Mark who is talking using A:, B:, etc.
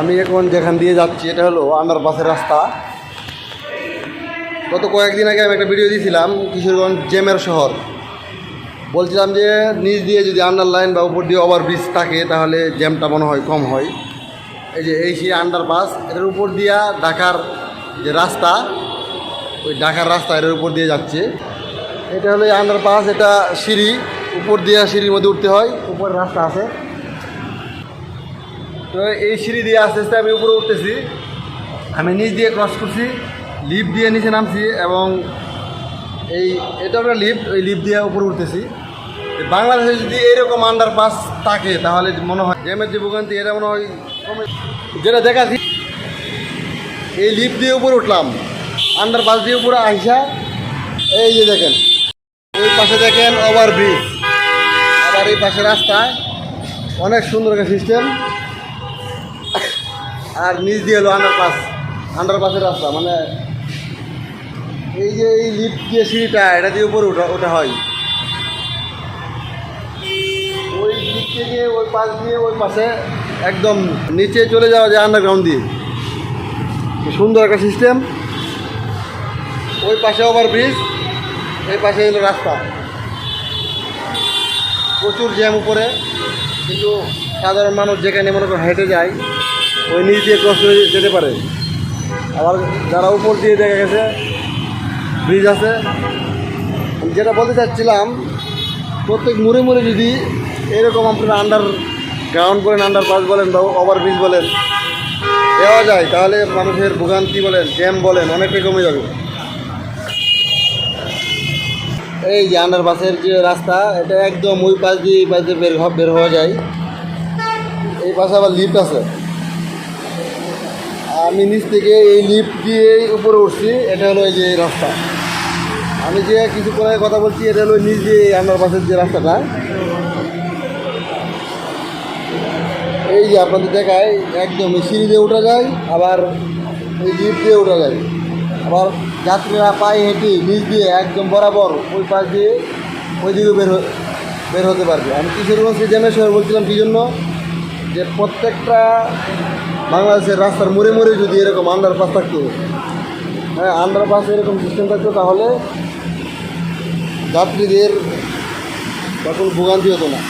A: আমি এখন যেখান দিয়ে যাচ্ছি, এটা হলো আন্ডারপাসের রাস্তা। গত কয়েকদিন আগে আমি একটা ভিডিও দিয়েছিলাম কিশোরগঞ্জ জেমের শহর। বলছিলাম যে, নিচ দিয়ে যদি আন্ডারলাইন বা উপর দিয়ে ওভারব্রিজ থাকে, তাহলে জ্যামটা মনে হয় কম হয়। এই যে, এই সেই আন্ডারপাস এটার উপর দিয়া ঢাকার যে রাস্তা, ওই ঢাকার রাস্তা এটার উপর দিয়ে যাচ্ছে। এটা হলো আন্ডারপাস এটা সিঁড়ি। উপর দিয়ে সিঁড়ির মধ্যে উঠতে হয় উপরে রাস্তা আছে। তো এই সিঁড়ি দিয়ে আস্তে আস্তে আমি উপরে উঠতেছি। আমি নিচ দিয়ে ক্রস করছি লিফট দিয়ে নিচে নামছি এবং এই, এটা একটা লিফট ওই লিফট দিয়ে উপরে উঠতেছি। বাংলাদেশে যদি এরকম আন্ডারপাস থাকে, তাহলে মনে হয় জ্যামের যে ভোগান্তি, এটা মনে হয় যেটা দেখাচ্ছি, এই লিফট দিয়ে উপরে উঠলাম। আন্ডারপাস দিয়ে উপরে আইসা, এই যে দেখেন ওই পাশে দেখেন ওভার ব্রিজ আবার এই পাশে রাস্তায় অনেক সুন্দর একটা সিস্টেম আর নিচ দিয়ে হলো আন্ডারপাস আন্ডারপাসের রাস্তা মানে এই যে এই লিফট দিয়ে সিঁড়িটা, এটা দিয়ে উপরে ওঠা ওঠা হয়। ওই দিক থেকে ওই পাশ দিয়ে ওই পাশে একদম নিচে চলে যাওয়া যায় আন্ডারগ্রাউন্ড দিয়ে। সুন্দর একটা সিস্টেম ওই পাশে ওভার ব্রিজ এই পাশে হলো রাস্তা। প্রচুর জ্যাম উপরে, কিন্তু সাধারণ মানুষ যেখানে মনে করেন হেঁটে যায় ওই নিচ দিয়ে ক্রস করে যেতে পারে। আবার যারা উপর দিয়ে দেখা গেছে ব্রিজ আছে। যেটা বলতে চাচ্ছিলাম, প্রত্যেক মুড়ে মুড়ে যদি এরকম আপনারা আন্ডার গ্রাউন্ড বলেন আন্ডার পাস বলেন বা ওভার ব্রিজ বলেন, দেওয়া যায়, তাহলে মানুষের ভোগান্তি বলেন জ্যাম বলেন অনেকটাই কমে যাবে এই যে আন্ডার বাসের যে রাস্তা, এটা একদম ওই পাশ দিয়ে এই পাশ দিয়ে বের বের হওয়া যায়। এই পাশে আবার লিফট আছে। আমি নিচ থেকে এই লিফট দিয়ে উপরে উঠছি, এটা হলো এই যে রাস্তা। আমি যে কিছু করে কথা বলছি, এটা হলো নিচ দিয়ে আন্ডার বাসের যে রাস্তাটা। এই যে আপনাদের দেখায় একদম সিঁড়ি দিয়ে ওঠা যায়, আবার এই লিফট দিয়ে ওঠা যায়। আবার যাত্রীরা পায়ে হেঁটে নিচ দিয়ে একদম বরাবর ওই পাশ দিয়ে ওই দিকে বের বের হতে পারবে। আমি কিশোরগঞ্জ জেমের শহর বলছিলাম কী জন্য? যে প্রত্যেকটা বাংলাদেশের রাস্তার মোড়ে মোড়ে যদি এরকম আন্ডারপাস থাকতো হ্যাঁ আন্ডারপাস এরকম সিস্টেম থাকতো, তাহলে যাত্রীদের তখন ভোগান্তি হতো না।